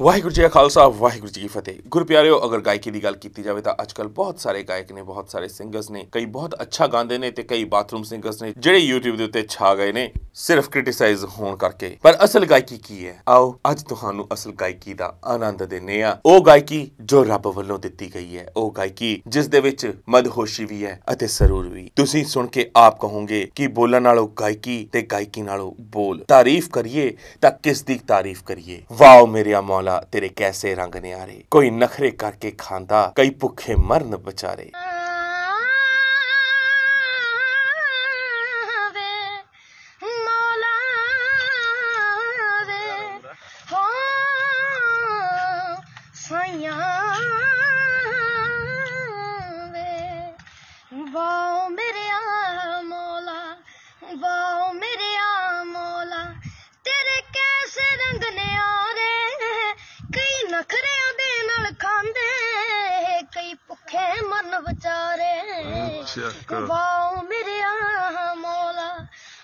ਵਾਹਿਗੁਰੂ ਜੀ ਕਾ ਖਾਲਸਾ, ਵਾਹਿਗੁਰੂ ਜੀ ਕੀ ਫਤਿਹ। ਗੁਰ ਪਿਆਰਿਓ, ਅਗਰ ਗਾਇਕੀ ਦੀ ਗੱਲ ਕੀਤੀ ਜਾਵੇ ਤਾਂ ਅੱਜਕੱਲ ਬਹੁਤ ਸਾਰੇ ਗਾਇਕ ਨੇ, ਬਹੁਤ ਸਾਰੇ ਸਿੰਗਰਸ ਨੇ, ਕਈ ਬਹੁਤ ਅੱਛਾ ਗਾਉਂਦੇ ਨੇ ਤੇ ਕਈ ਬਾਥਰੂਮ ਸਿੰਗਰਸ ਨੇ ਜਿਹੜੇ YouTube ਦੇ ਉੱਤੇ ਛਾ ਗਏ ਨੇ, ਸਿਰਫ ਕ੍ਰਿਟਿਸਾਈਜ਼ ਹੋਣ ਕਰਕੇ। ਪਰ ਅਸਲ ਗਾਇਕੀ ਕੀ ਹੈ? ਆਓ, ਅੱਜ ਤੁਹਾਨੂੰ ਅਸਲ ਗਾਇਕੀ ਦਾ ਆਨੰਦ ਦਿੰਨੇ ਆ। ਉਹ ਗਾਇਕੀ ਜੋ ਰੱਬ ਵੱਲੋਂ ਦਿੱਤੀ ਗਈ ਹੈ, ਉਹ ਗਾਇਕੀ ਜਿਸ ਦੇ ਵਿੱਚ ਮਦਹੋਸ਼ੀ ਵੀ ਹੈ ਅਤੇ ਸਰੂਰ ਵੀ। ਤੁਸੀਂ ਸੁਣ ਕੇ ਆਪ ਕਹੋਗੇ ਕਿ ਬੋਲਣ ਨਾਲੋਂ ਗਾਇਕੀ ਤੇ ਗਾਇਕੀ ਨਾਲੋਂ ਬੋਲ। ਤਾਰੀਫ ਕਰੀਏ ਤਾਂ ਕਿਸ ਦੀ ਤਾਰੀਫ ਕਰੀਏ? ਵਾਓ ਮੇਰੇ ਮੌਲਾ ਤੇਰੇ ਕੈਸੇ ਰੰਗ ਨਿਆਰੇ ਕੋਈ ਨਖਰੇ ਕਰਕੇ ਖਾਂਦਾ ਕਈ ਭੁੱਖੇ ਮਰਨ ਵਿਚਾਰੇ ਵੇ ਮੌਲਾ ਵਾਓ ਮੇਰੇ ਆ ਮੌਲਾ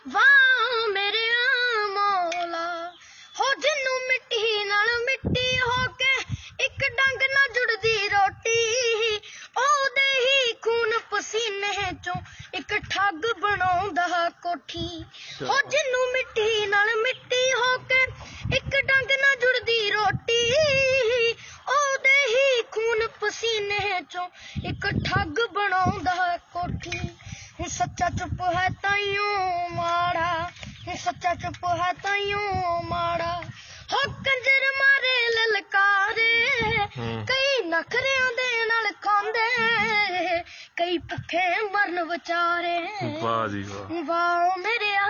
ਵਾਓ ਮੇਰੇ ਆ ਮੌਲਾ ਹੋ ਜਿੰਨੂੰ ਮਿੱਟੀ ਨਾਲ ਮਿੱਟੀ ਹੋ ਕੇ ਇੱਕ ਡੰਗ ਨਾਲ ਜੁੜਦੀ ਰੋਟੀ ਉਹਦੇ ਹੀ ਖੂਨ ਪਸੀਨੇ ਚੋਂ ਇੱਕ ਠੱਗ ਬਣਾਉਂਦਾ ਕੋਠੀ ਹੋ ਜਿੰਨੂੰ ਮਿੱਟੀ ਨਾਲ ਮਿੱਟੀ ਹੋ ਕੇ ਪਸੀਨੇ ਚੋਂ ਇੱਕ ਠੱਗ ਬਣਾਉਂਦਾ ਕੋਠੀ। ਹੁਣ ਸੱਚਾ ਚੁੱਪ ਹੈ ਤਾਈਓ ਮਾੜਾ। ਹੁਣ ਸੱਚਾ ਚੁੱਪ ਹੈ ਤਾਈਓ ਮਾੜਾ। ਹੋ ਕੰਜਰ ਮਾਰੇ ਲਲਕਾਰੇ। ਕਈ ਨਖਰਿਆਂ ਦੇ ਨਾਲ ਖਾਂਦੇ। ਕਈ ਭੁੱਖੇ ਮਰਨ ਵਿਚਾਰੇ। ਵਾਹ ਜੀ ਵਾਹ। ਵਾਓ ਮੇਰੇ ਆ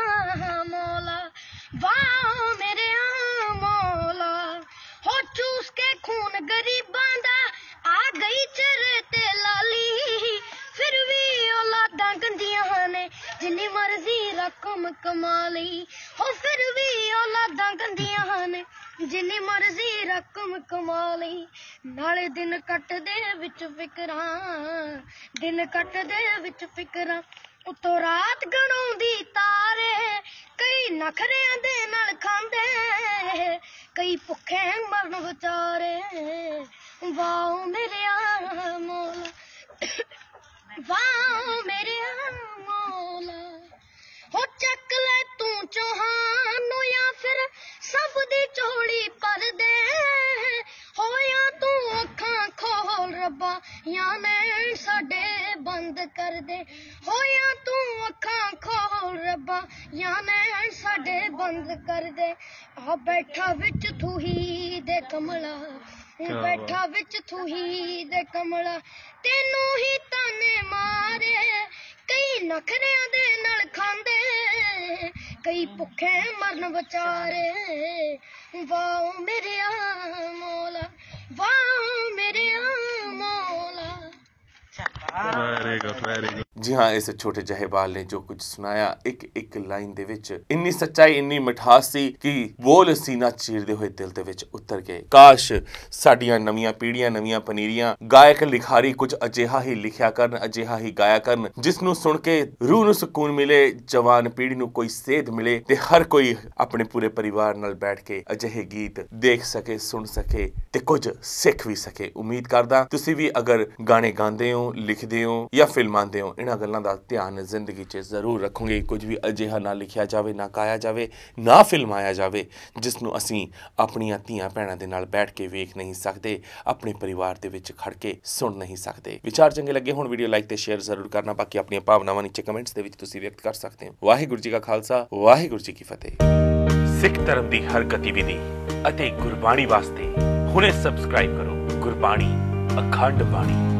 ਮੌਲਾ। ਵਾਓ ਮੇਰੇ ਮਰਜ਼ੀ ਰਕਮ ਕਮਾ ਲਈ। ਹੋ ਫਿਰ ਵੀ ਔਲਾਦਾਂ ਗੰਦੀਆਂ ਨੇ ਜਿੰਨੀ ਮਰਜ਼ੀ ਰਕਮ ਕਮਾ ਲਈ। ਨਾਲੇ ਦਿਨ ਕੱਟਦੇ ਵਿੱਚ ਫਿਕਰਾਂ। ਦਿਨ ਕੱਟਦੇ ਵਿੱਚ ਫਿਕਰਾਂ। ਉਤੋਂ ਰਾਤ ਗਣਾਉਂਦੀ ਤਾਰੇ। ਕਈ ਨਖਰਿਆਂ ਦੇ ਨਾਲ ਖਾਂਦੇ। ਕਈ ਭੁੱਖੇ ਮਰਨ ਵਿਚਾਰੇ। ਵਾਹ ਮੇਰੇ ਆ ਮੌਲਾ। ਚੋਹਾਨ ਨੂੰ ਜਾਂ ਫਿਰ ਸਭ ਦੀ ਝੋਲੀ ਭਰ ਦੇ। ਹੋਇਆ ਤੂੰ ਅੱਖਾਂ ਖੋਲ ਰੱਬਾ ਜਾਂ ਨੈਣ ਸਾਡੇ ਬੰਦ ਕਰ ਦੇ। ਹੋਇਆ ਤੂੰ ਅੱਖਾਂ ਖੋਲ ਰੱਬਾ ਜਾਂ ਨੈਣ ਸਾਡੇ ਬੰਦ ਕਰ ਦੇ। ਆ ਬੈਠਾ ਵਿੱਚ ਤੂੰ ਹੀ ਦੇ ਕਮਲਾ ਬੈਠਾ ਵਿੱਚ ਤੂੰ ਹੀ ਦੇ ਕਮਲਾ। ਤੈਨੂੰ ਹੀ ਤਾਨੇ ਮਾਰੇ ਕਈ ਨਖਰਿਆਂ ਦੇ ਨਾਲ ਖਾਂਦੇ। ਕਈ ਭੁੱਖੇ ਮਰਨ ਵਿਚਾਰੇ। ਵਾਓ ਮੇਰੇ ਆ ਮੌਲਾ ਵਾਓ ਮੇਰੇ ਜੀ ਹਾਂ, ਇਸ ਛੋਟੇ ਜਿਹੇ ਬਾਲ ਨੇ ਜੋ ਕੁਝ ਸੁਣਾਇਆ, ਇੱਕ ਇੱਕ ਲਾਈਨ ਦੇ ਵਿੱਚ, ਇੰਨੀ ਸੱਚਾਈ, ਇੰਨੀ ਮਿਠਾਸ ਸੀ ਕਿ ਬੋਲ ਸੀਨਾ ਚੀਰਦੇ ਹੋਏ ਦਿਲ ਦੇ ਵਿੱਚ ਉਤਰ ਗਏ। ਕਾਸ਼ ਸਾਡੀਆਂ ਨਵੀਆਂ ਪੀੜ੍ਹੀਆਂ, ਨਵੀਆਂ ਪਨੀਰੀਆਂ, ਗਾਇਕ, ਲਿਖਾਰੀ ਕੁਝ ਅਜਿਹਾ ਹੀ ਲਿਖਿਆ ਕਰਨ, ਅਜਿਹਾ ਹੀ ਗਾਇਆ ਕਰਨ, ਜਿਸ ਨੂੰ ਸੁਣ ਕੇ ਰੂਹ ਨੂੰ ਸਕੂਨ ਮਿਲੇ, ਜਵਾਨ ਪੀੜ੍ਹੀ ਨੂੰ ਕੋਈ ਸੇਧ ਮਿਲੇ ਤੇ ਹਰ ਕੋਈ ਆਪਣੇ ਪੂਰੇ ਪਰਿਵਾਰ ਨਾਲ ਬੈਠ ਕੇ ਅਜਿਹੇ ਗੀਤ ਦੇਖ ਸਕੇ, ਸੁਣ ਸਕੇ ਤੇ ਕੁਝ ਸਿੱਖ ਵੀ ਸਕੇ। ਉਮੀਦ ਕਰਦਾ, ਤੁਸੀਂ ਵੀ ਅਗਰ ਗਾਣੇ ਗਾਉਂਦੇ ਹੋ ਲਿਖਦੇ ਹੋ ਜਾਂ ਫਿਲਮਾਂਦੇ ਹੋ? ਇਹਨਾਂ ਗੱਲਾਂ ਦਾ ਧਿਆਨ ਜ਼ਿੰਦਗੀ 'ਚ ਜ਼ਰੂਰ ਰੱਖੋਗੇ। ਕੁਝ ਵੀ ਅਜਿਹਾ ਨਾ ਲਿਖਿਆ ਜਾਵੇ, ਨਾ ਗਾਇਆ ਜਾਵੇ, ਨਾ ਫਿਲਮਾਇਆ ਜਾਵੇ, ਜਿਸ ਨੂੰ ਅਸੀਂ ਆਪਣੀਆਂ ਧੀਆਂ ਭੈਣਾਂ ਦੇ ਨਾਲ ਬੈਠ ਕੇ ਵੇਖ ਨਹੀਂ ਸਕਦੇ, ਆਪਣੇ ਪਰਿਵਾਰ ਦੇ ਵਿੱਚ ਖੜ ਕੇ ਸੁਣ ਨਹੀਂ ਸਕਦੇ। ਵਿਚਾਰ ਚੰਗੇ ਲੱਗੇ ਹੁਣ ਵੀਡੀਓ ਲਾਈਕ ਤੇ ਸ਼ੇਅਰ ਜ਼ਰੂਰ ਕਰਨਾ। ਬਾਕੀ ਆਪਣੀਆਂ ਭਾਵਨਾਵਾਂ ਨੀਚੇ ਕਮੈਂਟਸ ਦੇ ਵਿੱਚ ਤੁਸੀਂ ਵਿਅਕਤ ਕਰ ਸਕਦੇ ਹੋ। ਵਾਹਿਗੁਰੂ ਜੀ ਕਾ ਖਾਲਸਾ, ਵਾਹਿਗੁਰੂ ਜੀ ਕੀ ਫਤਿਹ। ਸਿੱਖ ਧਰਮ ਦੀ ਹਰ ਗਤੀਵਿਧੀ ਅਤੇ ਗੁਰਬਾਣੀ ਵਾਸਤੇ ਹੁਣੇ ਸਬਸਕ੍ਰਾਈਬ ਕਰੋ। ਗੁਰਬਾਣੀ, ਅਖੰਡ ਬਾਣੀ।